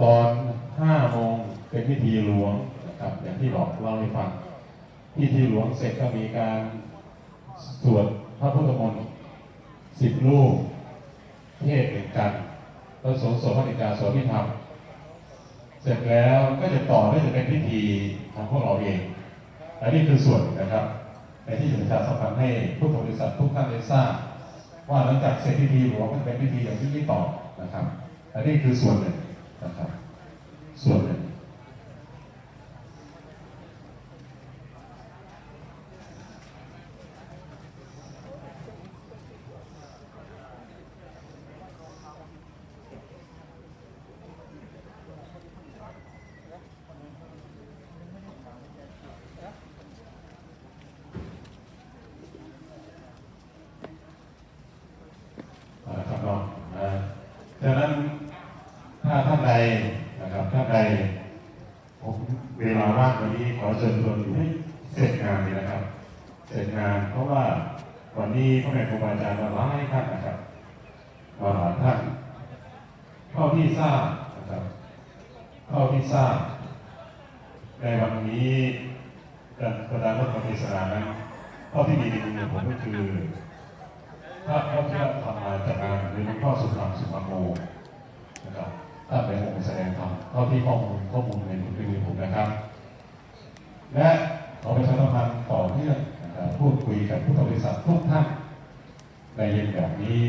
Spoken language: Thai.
ตอนห้าโมงเป็นพิธีหลวงนะครับอย่างที่บอกเล่าให้ฟังพิธีหลวงเสร็จก็มีการสวดพระพุทธมนต์สิบรูปเทศหนึ่งกันพระสงฆ์สวดพระนิกาสวดพิธรรมเสร็จแล้วก็จะต่อด้วยจะเป็นพิธีของพวกเราเอง อันนี้คือส่วนนะครับในที่จะประชาสัมพันธ์ให้ผู้บริษัททุกท่านได้ทราบว่าหลังจากเสร็จพิธีหลวงก็จะเป็นพิธีอย่างที่นี้ต่อนะครับ อันนี้คือส่วนหนึ่งนะครับ ส่วนหนึ่ง นะครับเนาะนะฉะนั้น ถ้าท่านใดนะครับท่านใดผมเวลาว่างวันนี้ขอเชิญชวนอยู่ให้เสร็จงานเลยนะครับ เสร็จงานเพราะว่าวันนี้พระแม่ครูบาอาจารย์มาหลายท่านนะครับมาหลายท่านเท่าที่ทราบนะครับเท่าที่ทราบในวันนี้ประธานรัฐมนตรีสนานั้นเท่าที่มีในมือผมก็คือถ้าเขาที่ว่าทำมาจากงานหรือหลวงพ่อสุพรรณสุพรรณโม ถ้าเป็นองค์แสดงธรรมเท่าที่ข้อมูลข้อมูลในมือผมนะครับ และขอประชาสัมพันธ์ต่อเนื่องพูดคุยกับผู้บริษัททุกท่านในเย็นแบบนี้